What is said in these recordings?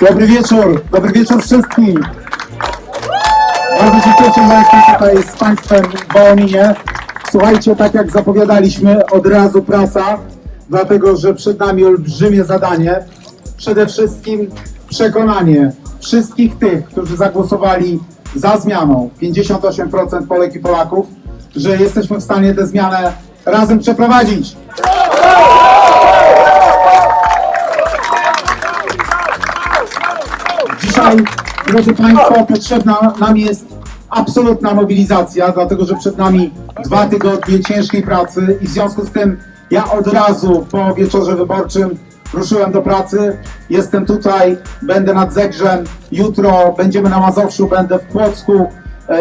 Dobry wieczór, dobry wieczór wszystkim. Bardzo się cieszę, że jestem tutaj z Państwem w Wołominie. Słuchajcie, tak jak zapowiadaliśmy, od razu prasa, dlatego że przed nami olbrzymie zadanie. Przede wszystkim przekonanie wszystkich tych, którzy zagłosowali za zmianą, 58% Polek i Polaków, że jesteśmy w stanie tę zmianę razem przeprowadzić. Dzisiaj, drodzy Państwo, potrzebna nam jest absolutna mobilizacja, dlatego że przed nami dwa tygodnie ciężkiej pracy i w związku z tym ja od razu po wieczorze wyborczym ruszyłem do pracy. Jestem tutaj, będę nad Zegrzem, jutro będziemy na Mazowszu, będę w Płocku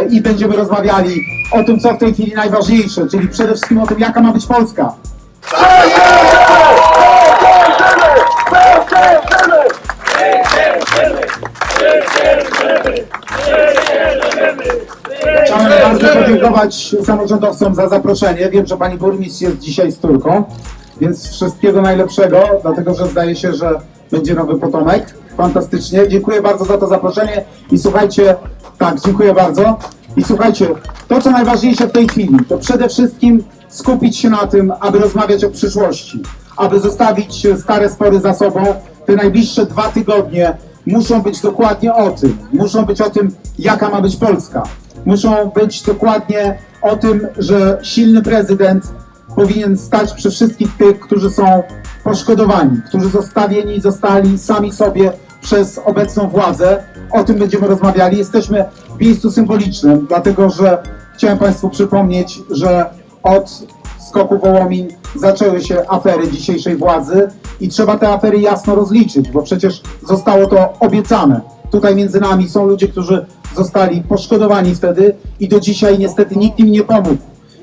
i będziemy rozmawiali o tym, co w tej chwili najważniejsze, czyli przede wszystkim o tym, jaka ma być Polska. Chciałem bardzo podziękować samorządowcom za zaproszenie. Wiem, że pani burmistrz jest dzisiaj z Turką, więc wszystkiego najlepszego, dlatego że zdaje się, że będzie nowy potomek. Fantastycznie. Dziękuję bardzo za to zaproszenie i słuchajcie, tak, dziękuję bardzo. I słuchajcie, to co najważniejsze w tej chwili, to przede wszystkim skupić się na tym, aby rozmawiać o przyszłości, aby zostawić stare spory za sobą. Te najbliższe dwa tygodnie muszą być dokładnie o tym. Muszą być o tym, jaka ma być Polska. Muszą być dokładnie o tym, że silny prezydent powinien stać przy wszystkich tych, którzy są poszkodowani, którzy zostawieni zostali sami sobie przez obecną władzę. O tym będziemy rozmawiali. Jesteśmy w miejscu symbolicznym, dlatego że chciałem Państwu przypomnieć, że od skoku Wołomin zaczęły się afery dzisiejszej władzy i trzeba te afery jasno rozliczyć, bo przecież zostało to obiecane. Tutaj między nami są ludzie, którzy zostali poszkodowani wtedy i do dzisiaj niestety nikt im nie pomógł.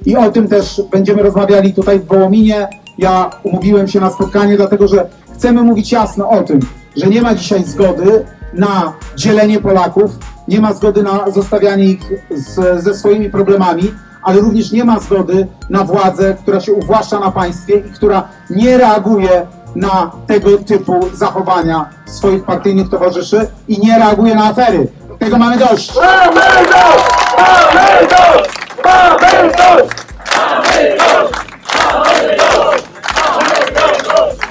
I o tym też będziemy rozmawiali tutaj w Wołominie. Ja umówiłem się na spotkanie, dlatego że chcemy mówić jasno o tym, że nie ma dzisiaj zgody na dzielenie Polaków, nie ma zgody na zostawianie ich z, ze swoimi problemami, ale również nie ma zgody na władzę, która się uwłaszcza na państwie i która nie reaguje na tego typu zachowania swoich partyjnych towarzyszy i nie reaguje na afery. Tego mamy dość. Mamy dość! Mamy dość! Mamy dość!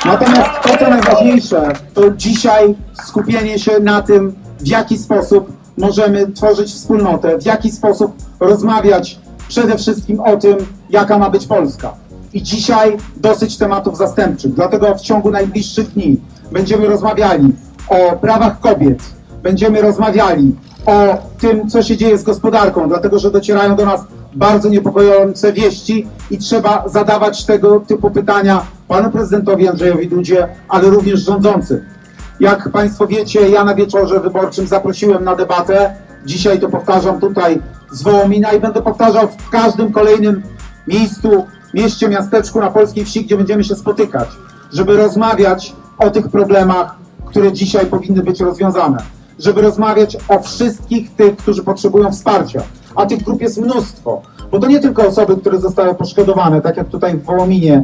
Natomiast to, co najważniejsze, to dzisiaj skupienie się na tym, w jaki sposób możemy tworzyć wspólnotę, w jaki sposób rozmawiać przede wszystkim o tym, jaka ma być Polska. I dzisiaj dosyć tematów zastępczych, dlatego w ciągu najbliższych dni będziemy rozmawiali o prawach kobiet, będziemy rozmawiali o tym, co się dzieje z gospodarką, dlatego że docierają do nas bardzo niepokojące wieści i trzeba zadawać tego typu pytania panu prezydentowi Andrzejowi Dudzie, ale również rządzącym. Jak Państwo wiecie, ja na wieczorze wyborczym zaprosiłem na debatę. Dzisiaj to powtarzam tutaj z Wołomina i będę powtarzał w każdym kolejnym miejscu, mieście, miasteczku na polskiej wsi, gdzie będziemy się spotykać, żeby rozmawiać o tych problemach, które dzisiaj powinny być rozwiązane. Żeby rozmawiać o wszystkich tych, którzy potrzebują wsparcia. A tych grup jest mnóstwo. Bo to nie tylko osoby, które zostały poszkodowane, tak jak tutaj w Wołominie,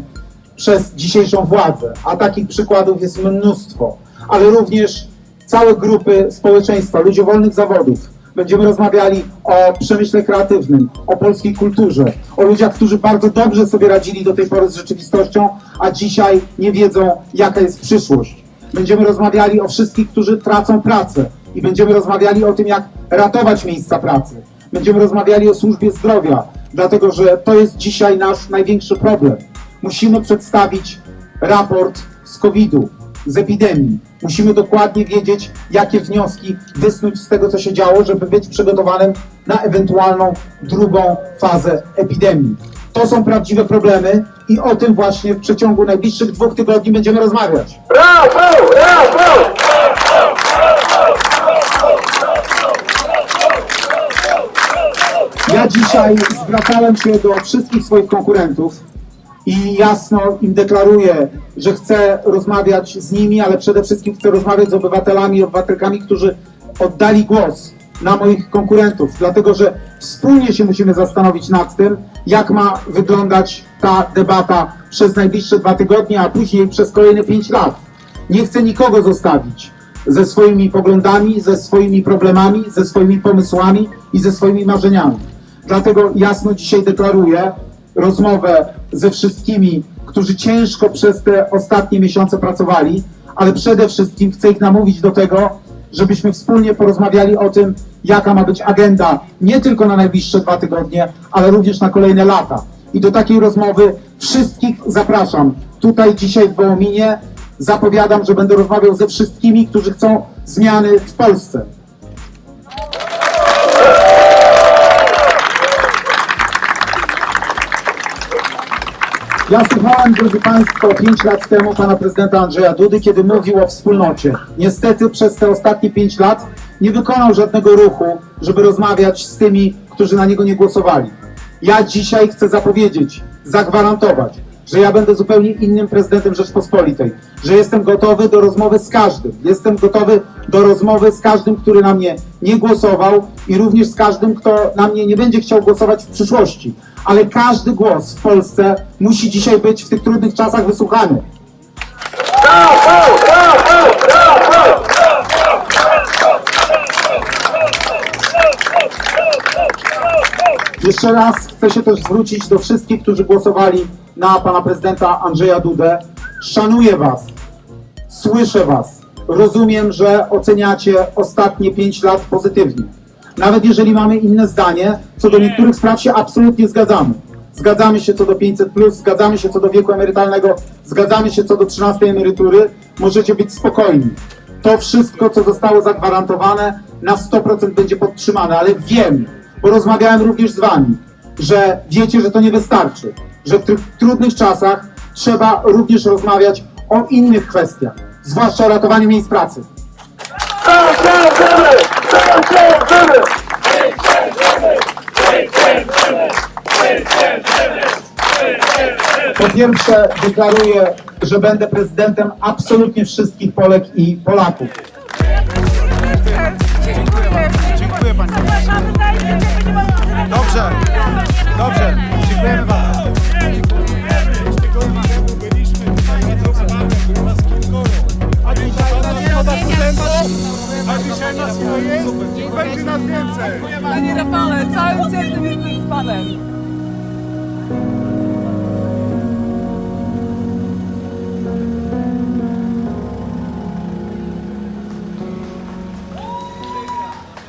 przez dzisiejszą władzę, a takich przykładów jest mnóstwo, ale również całe grupy społeczeństwa, ludzi wolnych zawodów. Będziemy rozmawiali o przemyśle kreatywnym, o polskiej kulturze, o ludziach, którzy bardzo dobrze sobie radzili do tej pory z rzeczywistością, a dzisiaj nie wiedzą, jaka jest przyszłość. Będziemy rozmawiali o wszystkich, którzy tracą pracę i będziemy rozmawiali o tym, jak ratować miejsca pracy. Będziemy rozmawiali o służbie zdrowia, dlatego że to jest dzisiaj nasz największy problem. Musimy przedstawić raport z COVID-u, z epidemii. Musimy dokładnie wiedzieć, jakie wnioski wysnuć z tego, co się działo, żeby być przygotowanym na ewentualną drugą fazę epidemii. To są prawdziwe problemy i o tym właśnie w przeciągu najbliższych dwóch tygodni będziemy rozmawiać. Brawo! Brawo! Ja dzisiaj zwracałem się do wszystkich swoich konkurentów i jasno im deklaruję, że chcę rozmawiać z nimi, ale przede wszystkim chcę rozmawiać z obywatelami i obywatelkami, którzy oddali głos na moich konkurentów, dlatego że wspólnie się musimy zastanowić nad tym, jak ma wyglądać ta debata przez najbliższe dwa tygodnie, a później przez kolejne pięć lat. Nie chcę nikogo zostawić ze swoimi poglądami, ze swoimi problemami, ze swoimi pomysłami i ze swoimi marzeniami. Dlatego jasno dzisiaj deklaruję rozmowę ze wszystkimi, którzy ciężko przez te ostatnie miesiące pracowali, ale przede wszystkim chcę ich namówić do tego, żebyśmy wspólnie porozmawiali o tym, jaka ma być agenda nie tylko na najbliższe dwa tygodnie, ale również na kolejne lata. I do takiej rozmowy wszystkich zapraszam. Tutaj dzisiaj w Wołominie zapowiadam, że będę rozmawiał ze wszystkimi, którzy chcą zmiany w Polsce. Ja słuchałem, drodzy Państwo, 5 lat temu pana prezydenta Andrzeja Dudy, kiedy mówił o wspólnocie. Niestety przez te ostatnie 5 lat nie wykonał żadnego ruchu, żeby rozmawiać z tymi, którzy na niego nie głosowali. Ja dzisiaj chcę zapowiedzieć, zagwarantować, że ja będę zupełnie innym prezydentem Rzeczpospolitej, że jestem gotowy do rozmowy z każdym. Jestem gotowy do rozmowy z każdym, który na mnie nie głosował i również z każdym, kto na mnie nie będzie chciał głosować w przyszłości. Ale każdy głos w Polsce musi dzisiaj być w tych trudnych czasach wysłuchany. Jeszcze raz chcę się też zwrócić do wszystkich, którzy głosowali na pana prezydenta Andrzeja Dudę. Szanuję was, słyszę was, rozumiem, że oceniacie ostatnie 5 lat pozytywnie. Nawet jeżeli mamy inne zdanie, co do niektórych spraw się absolutnie zgadzamy. Zgadzamy się co do 500, zgadzamy się co do wieku emerytalnego, zgadzamy się co do 13 emerytury. Możecie być spokojni. To wszystko, co zostało zagwarantowane, na 100% będzie podtrzymane, ale wiem, bo rozmawiałem również z wami, że wiecie, że to nie wystarczy, że w tych trudnych czasach trzeba również rozmawiać o innych kwestiach, zwłaszcza o ratowaniu miejsc pracy. Zwyciężymy! Zwyciężymy! pierwsze deklaruję, że będę prezydentem absolutnie wszystkich Polek i Polaków. Dziękuję pani. Dobrze, dobrze. Dziękujemy bardzo. A dzisiaj nas jest, będzie nas więcej. Panie Rafale, z Panem.